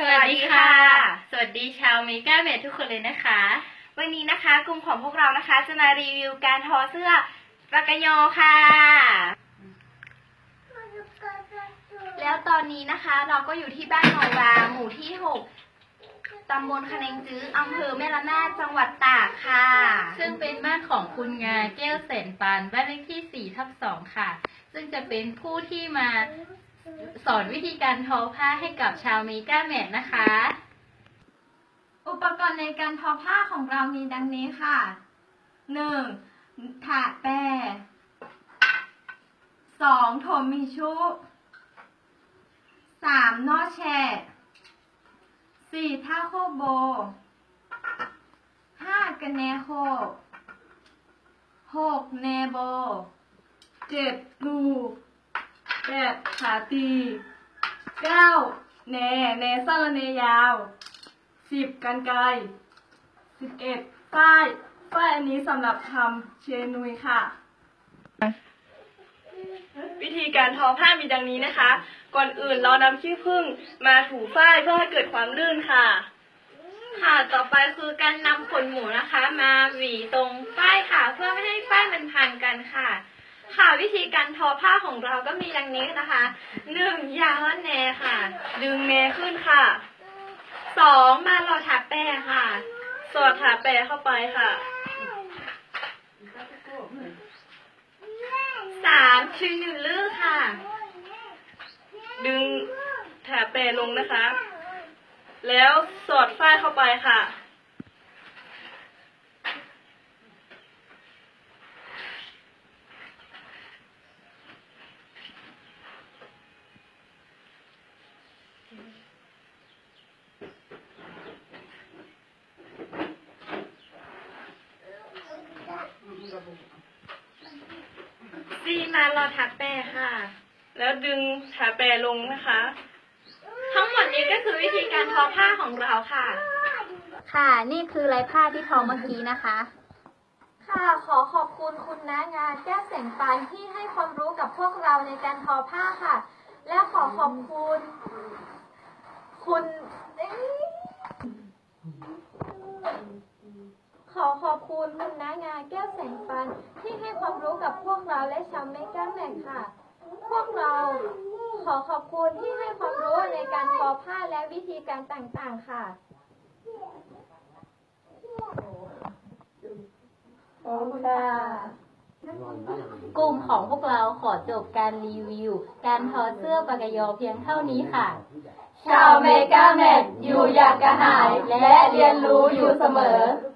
สวัสดีค่ะ สวัสดีชาวเมกาเมดทุกคนเลยนะคะ วันนี้นะคะกลุ่มของพวกเรานะคะจะมารีวิวการทอเสื้อปากกยอค่ะ แล้วตอนนี้นะคะ เราก็อยู่ที่บ้านหนองวาหมู่ที่6ตำบลคะเนงจื้ออำเภอแม่ละนาดจังหวัดตากค่ะ ซึ่งเป็นบ้านของคุณงาแก้วแสนปานบ้านเลขที่4ทับ2ค่ะ ซึ่งจะเป็นผู้ที่มา สอนวิธีการทอผ้าให้กับชาวเมกาเมดนะคะ อุปกรณ์ในการทอผ้าของเรามีดังนี้ค่ะ 1. ถาแปร 2. โถมิชุ 3. นอแชร์ 4. ท่าโคโบ 5. กันแนโค 6. เนโบ 7. กู 8. ขาตี 9. แนแนสั้นและแนยาวสิบกันไกรสิบเอ็ดฝ้ายฝ้ายอันนี้สำหรับทำเชนุยค่ะ วิธีการทอผ้ามีดังนี้นะคะ ก่อนอื่นเรานำขี้ผึ้งมาถูฝ้ายเพื่อให้เกิดความลื่นค่ะ ค่ะต่อไปคือการนำขนหมูนะคะ มาหวีตรงป้ายค่ะ เพื่อไม่ให้ป้ายมันพันกันค่ะ ค่ะวิธีการทอผ้าของเราก็มีดังนี้นะคะหนึ่งยาวและแนค่ะ ดึงแนขึ้นค่ะสองมาหลอถักแป้ค่ะ สอดถาแปรเข้าไปค่ะสามคือหนึ่งลื้อค่ะ ดึงถาแปรลงนะคะ แล้วสอดฝ้ายเข้าไปค่ะ สี่มาหลอถักแป้ค่ะ แล้วดึงถาแปรลงนะคะ ทั้งหมดนี้ก็คือวิธีการทอผ้าของเราค่ะ ค่ะนี่คือลายผ้าที่ทอเมื่อกี้นะคะ ค่ะขอขอบคุณคุณน้างานแก้วแสงปานที่ให้ความรู้กับพวกเราในการทอผ้าค่ะ และขอขอบคุณ คุณเอ้ย ขอขอบคุณคุณน้างานแก้วแสงปานที่ให้ความรู้กับพวกเราและชาวเมกาแมนค่ะ พวกเราขอขอบคุณที่ให้ความรู้ในการทอผ้าและวิธีการต่างๆค่ะ ขอบคุณค่ะกลุ่มของพวกเราขอจบการรีวิว การทอเสื้อปากกยอเพียงเท่านี้ค่ะ ชาวเมกาแมทอยู่อย่างกระหาย และเรียนรู้อยู่เสมอส